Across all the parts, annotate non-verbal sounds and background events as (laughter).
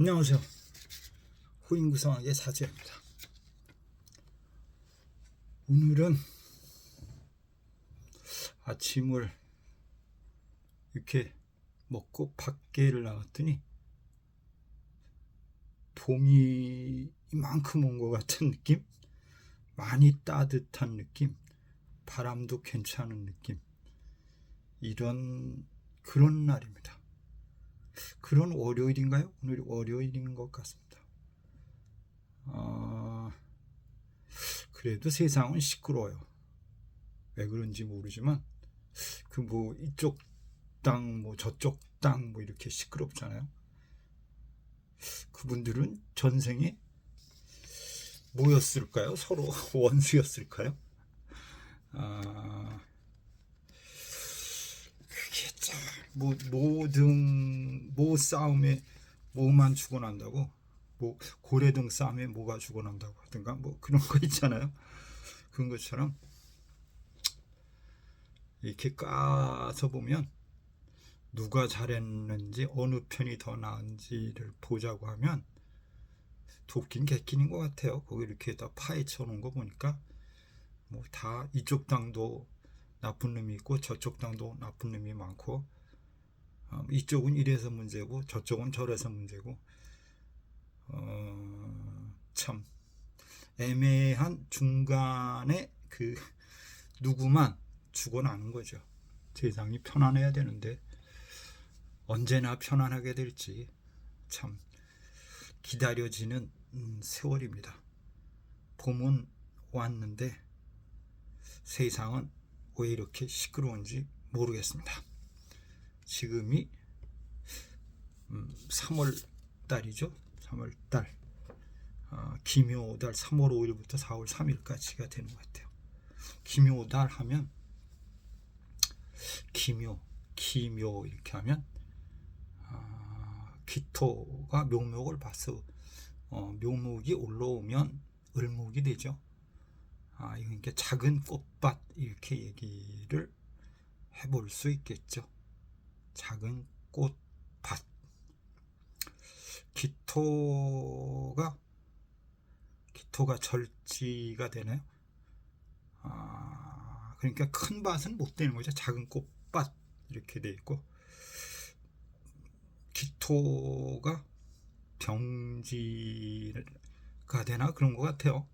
안녕하세요. 후인구성학의 사주입니다. 오늘은 아침을 이렇게 먹고 밖에를 나갔더니 봄이 이만큼 온 것 같은 느낌? 많이 따뜻한 느낌? 바람도 괜찮은 느낌? 이런 그런 날입니다. 그런 월요일인가요? 오늘이 월요일인 것 같습니다. 아, 그래도 세상은 시끄러워요. 왜 그런지 모르지만 그 뭐 이쪽 땅, 뭐 저쪽 땅, 뭐 이렇게 시끄럽잖아요. 그분들은 전생에 뭐였을까요? 서로 (laughs) 원수였을까요? 아, 그게 참, 뭐, 모등, 모 싸움에 뭐만 죽어난다고? 뭐, 고래등 싸움에 뭐가 죽어난다고 하든가? 뭐, 그런 거 있잖아요. 그런 것처럼, 이렇게 까서 보면, 누가 잘했는지, 어느 편이 더 나은지를 보자고 하면, 도끼는 개끼는 것 같아요. 거기 이렇게 다 파헤쳐 놓은 거 보니까, 뭐, 다 이쪽 당도 나쁜 놈이 있고 저쪽 당도 나쁜 놈이 많고 어, 이쪽은 이래서 문제고 저쪽은 저래서 문제고 어, 참 애매한 중간에 그 누구만 죽어나는 거죠. 세상이 편안해야 되는데 언제나 편안하게 될지 참 기다려지는 음, 세월입니다. 봄은 왔는데 세상은 왜 이렇게 시끄러운지 모르겠습니다. 지금이 음, 3월 달이죠. 3월 달. 어, 기묘달 3월 5일부터 4월 3일까지가 되는 것 같아요. 기묘달 하면 기묘, 기묘 이렇게 하면 아, 기토가 묘목을 봐서 어, 묘목이 올라오면 을목이 되죠. 아, 이게 작은 꽃밭 이렇게 얘기를 해볼 수 있겠죠. 작은 꽃밭. 기토가 기토가 절지가 되나요? 아, 그러니까 큰 밭은 못 되는 거죠. 작은 꽃밭 이렇게 돼 있고 기토가 병지가 되나 그런 것 같아요.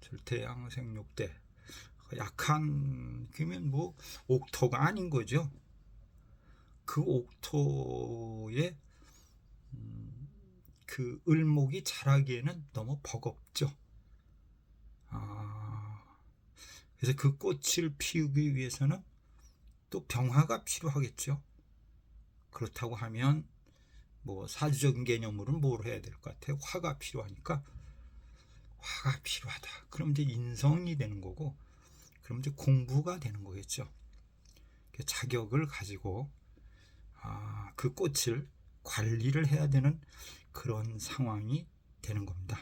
절대양생육대 약한 그러면 뭐 옥토가 아닌 거죠. 그 옥토에 음, 그 을목이 자라기에는 너무 버겁죠. 아, 그래서 그 꽃을 피우기 위해서는 또 병화가 필요하겠죠. 그렇다고 하면 뭐 사주적인 개념으로는 뭘 해야 될 것 같아요? 화가 필요하니까 화가 필요하다. 그럼 이제 인성이 되는 거고, 그럼 이제 공부가 되는 거겠죠. 자격을 가지고 아, 그 꽃을 관리를 해야 되는 그런 상황이 되는 겁니다.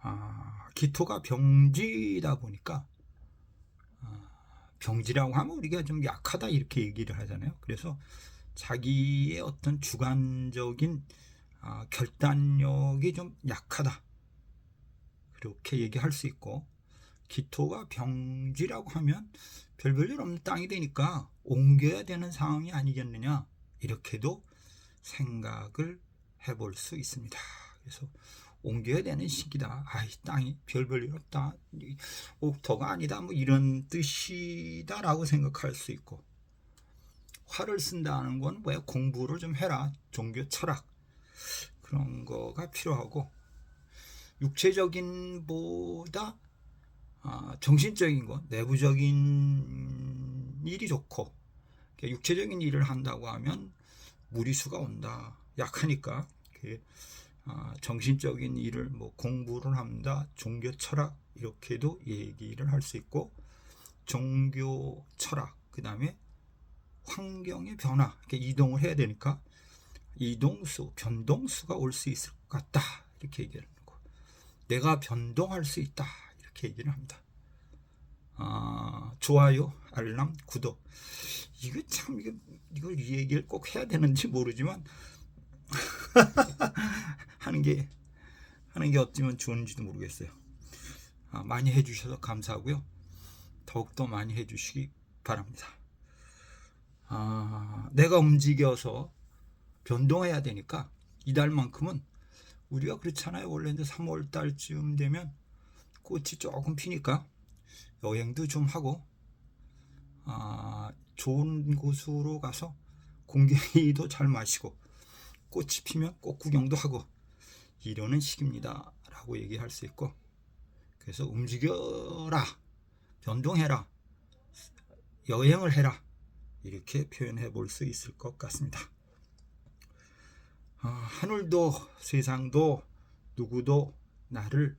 아, 기토가 병지다 보니까 아, 병지라고 하면 우리가 좀 약하다 이렇게 얘기를 하잖아요. 그래서 자기의 어떤 주관적인 아, 결단력이 좀 약하다. 그렇게 얘기할 수 있고 기토가 병지라고 하면 별 볼일 없는 땅이 되니까 옮겨야 되는 상황이 아니겠느냐 이렇게도 생각을 해볼 수 있습니다. 그래서 옮겨야 되는 시기다. 아이 땅이 별 볼일 없다. 옥토가 아니다. 뭐 이런 뜻이다라고 생각할 수 있고 화를 쓴다는 건왜 공부를 좀 해라. 종교 철학 그런 거가 필요하고 육체적인 보다 아, 정신적인 것, 내부적인 일이 좋고 육체적인 일을 한다고 하면 무리수가 온다. 약하니까 아, 정신적인 일을 뭐 공부를 한다, 종교 철학 이렇게도 얘기를 할 수 있고 종교 철학 그 다음에 환경의 변화, 이동을 해야 되니까 이동수, 변동수가 올 수 있을 것 같다. 이렇게 얘기하는 거. 내가 변동할 수 있다. 이렇게 얘기를 합니다. 아, 좋아요, 알람, 구독. 이거 참, 이거, 이걸 이 얘기를 꼭 해야 되는지 모르지만, (laughs) 하는 게 하는 게 어쩌면 좋은지도 모르겠어요. 아, 많이 해주셔서 감사하고요. 더욱더 많이 해주시기 바랍니다. 아, 내가 움직여서 변동해야 되니까 이달만큼은 우리가 그렇잖아요. 원래 이제 3월 달쯤 되면 꽃이 조금 피니까 여행도 좀 하고 아, 좋은 곳으로 가서 공기도 잘 마시고 꽃이 피면 꽃 구경도 하고 이러는 시기입니다. 라고 얘기할 수 있고 그래서 움직여라 변동해라 여행을 해라 이렇게 표현해 볼 수 있을 것 같습니다. 아, 하늘도 세상도 누구도 나를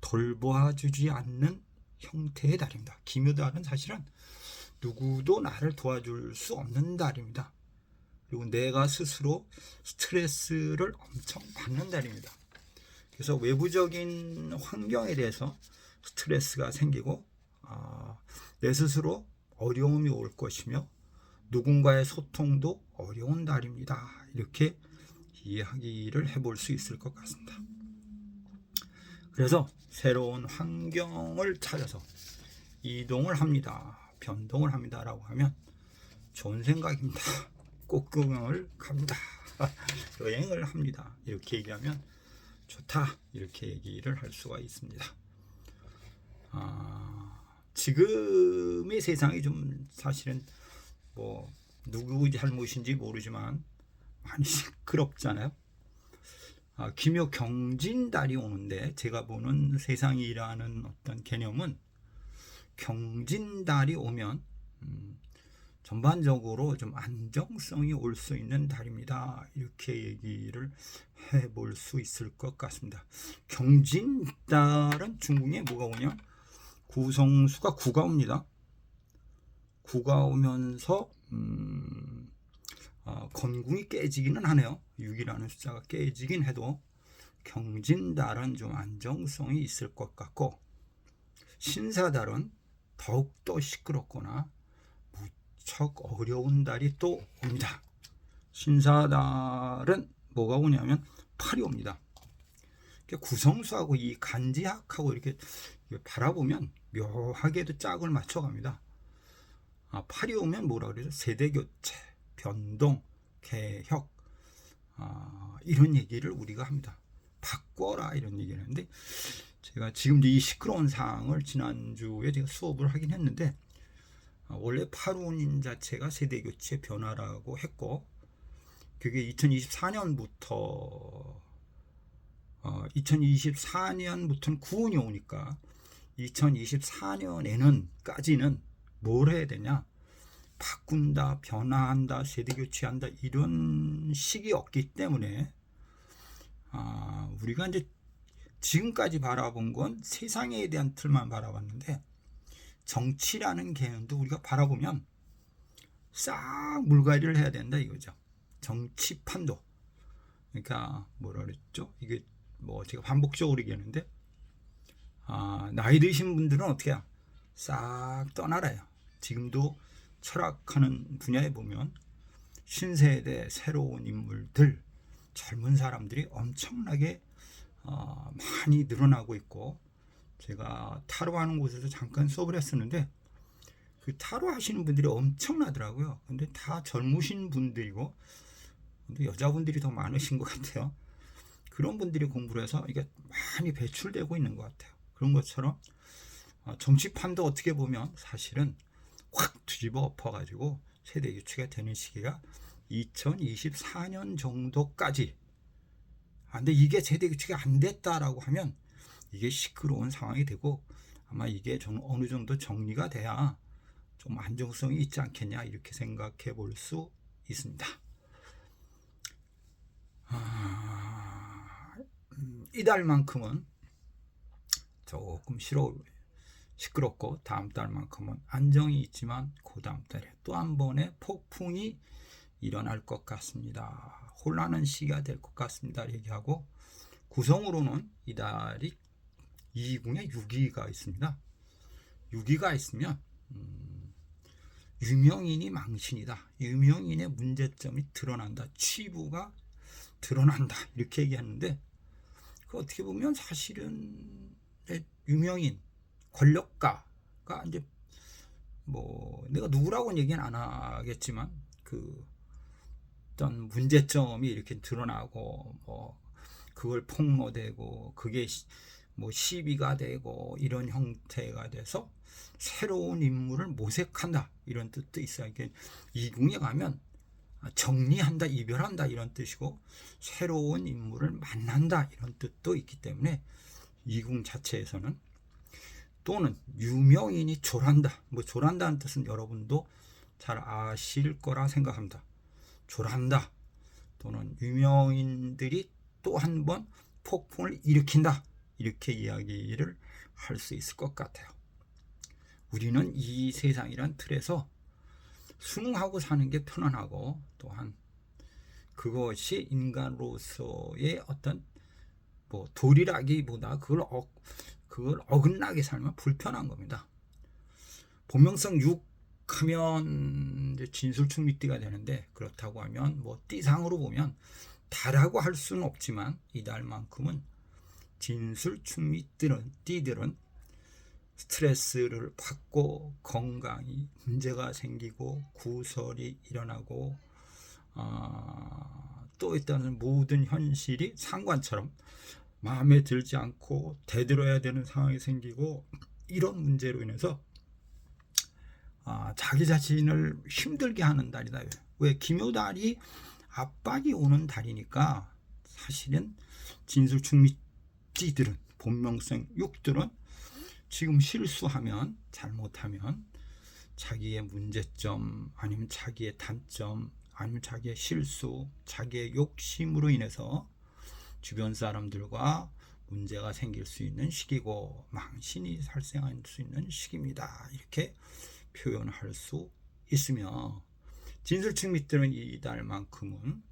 돌보아 주지 않는 형태의 달입니다. 기묘달은 사실은 누구도 나를 도와줄 수 없는 달입니다. 그리고 내가 스스로 스트레스를 엄청 받는 달입니다. 그래서 외부적인 환경에 대해서 스트레스가 생기고 아, 내 스스로 어려움이 올 것이며 누군가의 소통도 어려운 달입니다. 이렇게 이야기를 해볼 수 있을 것 같습니다. 그래서 새로운 환경을 찾아서 이동을 합니다. 변동을 합니다라고 하면 좋은 생각입니다. (laughs) 꽃구경을 갑니다. (laughs) 여행을 합니다. 이렇게 얘기하면 좋다. 이렇게 얘기를 할 수가 있습니다. 아, 지금의 세상이 좀 사실은 뭐 누구 잘못인지 모르지만 많이 (laughs) 시끄럽잖아요. 아, 기묘 경진달이 오는데 제가 보는 세상이라는 어떤 개념은 경진달이 오면 음, 전반적으로 좀 안정성이 올 수 있는 달입니다. 이렇게 얘기를 해볼 수 있을 것 같습니다. 경진달은 중국에 뭐가 오냐? 구성수가 구가 옵니다. 구가 오면서 음, 어, 건궁이 깨지기는 하네요. 6이라는 숫자가 깨지긴 해도 경진달은 좀 안정성이 있을 것 같고 신사달은 더욱더 시끄럽거나 무척 어려운 달이 또 옵니다. 신사달은 뭐가 오냐면 팔이 옵니다. 구성수하고 이 간지학하고 이렇게 바라보면 묘하게도 짝을 맞춰갑니다. 아, 팔이 오면 뭐라 그래서 세대 교체, 변동, 개혁 아, 이런 얘기를 우리가 합니다. 바꿔라 이런 얘기를 하는데 제가 지금 이 시끄러운 상황을 지난주에 제가 수업을 하긴 했는데 아, 원래 파룬인 자체가 세대 교체 변화라고 했고 그게 2024년부터 어, 2024년부터는 구운이 오니까 2024년에는까지는 뭘 해야 되냐? 바꾼다, 변화한다, 세대 교체한다 이런 시기였기 때문에 아, 우리가 이제 지금까지 바라본 건 세상에 대한 틀만 바라봤는데 정치라는 개념도 우리가 바라보면 싹 물갈이를 해야 된다 이거죠. 정치 판도. 그러니까 뭐라 그랬죠? 이게 뭐 제가 반복적으로 얘기하는데 아, 나이 드신 분들은 어떻게 해야? 싹 떠나라요. 지금도 철학하는 분야에 보면 신세대 새로운 인물들 젊은 사람들이 엄청나게 어, 많이 늘어나고 있고 제가 타로 하는 곳에서 잠깐 수업을 했었는데 그 타로 하시는 분들이 엄청나더라고요. 근데 다 젊으신 분들이고 근데 여자분들이 더 많으신 것 같아요. 그런 분들이 공부를 해서 이게 많이 배출되고 있는 것 같아요. 그런 것처럼 어, 정치판도 어떻게 보면 사실은 확 뒤집어 엎어가지고 세대 교체가 되는 시기가 2024년 정도까지. 아, 근데 이게 세대 교체가 안 됐다라고 하면 이게 시끄러운 상황이 되고 아마 이게 좀 어느 정도 정리가 돼야 좀 안정성이 있지 않겠냐 이렇게 생각해 볼 수 있습니다. 아, 음, 이달만큼은 조금 싫어 시끄럽고 다음 달만큼은 안정이 있지만 그 다음 달에 또 한 번의 폭풍이 일어날 것 같습니다. 혼란한 시기가 될 것 같습니다. 얘기하고 구성으로는 이달이 2궁에 6위가 있습니다. 6위가 있으면 음, 유명인이 망신이다. 유명인의 문제점이 드러난다. 치부가 드러난다 이렇게 얘기하는데 그 어떻게 보면 사실은 유명인 권력가가 이제 뭐 내가 누구라고는 얘기는 안 하겠지만 그 어떤 문제점이 이렇게 드러나고 뭐 그걸 폭로되고 그게 시- 뭐 시비가 되고 이런 형태가 돼서 새로운 인물을 모색한다 이런 뜻도 있어요. 이게 이궁에 가면 정리한다, 이별한다 이런 뜻이고 새로운 인물을 만난다 이런 뜻도 있기 때문에 이궁 자체에서는 또는 유명인이 졸한다. 뭐 졸한다는 뜻은 여러분도 잘 아실 거라 생각합니다. 졸한다. 또는 유명인들이 또 한 번 폭풍을 일으킨다. 이렇게 이야기를 할 수 있을 것 같아요. 우리는 이 세상이란 틀에서 순응하고 사는 게 편안하고 또한 그것이 인간으로서의 어떤 뭐 도리라기보다 그걸 어, 그걸 어긋나게 살면 불편한 겁니다. 본명성 6 하면 이제 진술충미띠가 되는데 그렇다고 하면 뭐 띠상으로 보면 다라고 할 수는 없지만 이 달만큼은 진술충미띠는 띠들은 스트레스를 받고 건강이 문제가 생기고 구설이 일어나고 아, 또 일단은 모든 현실이 상관처럼 마음에 들지 않고 대들어야 되는 상황이 생기고 이런 문제로 인해서 아, 자기 자신을 힘들게 하는 달이다. 왜 기묘달이 압박이 오는 달이니까 사실은 진술 충미띠들은 본명성 육들은 지금 실수하면 잘못하면 자기의 문제점 아니면 자기의 단점 아니면 자기의 실수 자기의 욕심으로 인해서 주변 사람들과 문제가 생길 수 있는 시기고 망신이 발생할 수 있는 시기입니다. 이렇게 표현할 수 있으며 진술충 밑들은 이달만큼은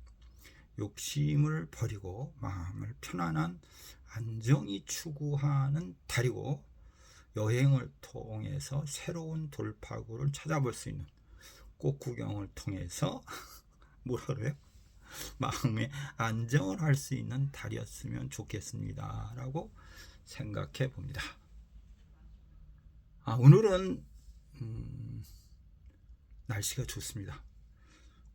욕심을 버리고 마음을 편안한 안정이 추구하는 달이고 여행을 통해서 새로운 돌파구를 찾아볼 수 있는 꽃 구경을 통해서 (laughs) 뭐라 그래요? 마음의 안정을 할 수 있는 달이었으면 좋겠습니다. 라고 생각해 봅니다. 아, 오늘은 음, 날씨가 좋습니다.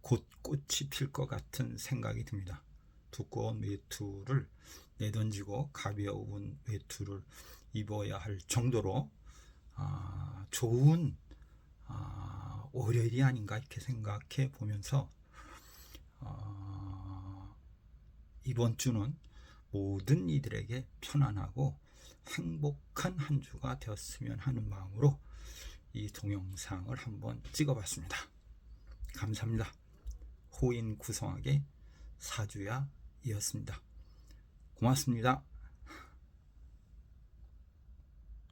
곧 꽃이 필 것 같은 생각이 듭니다. 두꺼운 외투를 내던지고 가벼운 외투를 입어야 할 정도로 아, 좋은 아, 월요일이 아닌가 이렇게 생각해 보면서 어, 이번 주는 모든 이들에게 편안하고 행복한 한 주가 되었으면 하는 마음으로 이 동영상을 한번 찍어봤습니다. 감사합니다. 호인 구성하게 사주야이었습니다. 고맙습니다.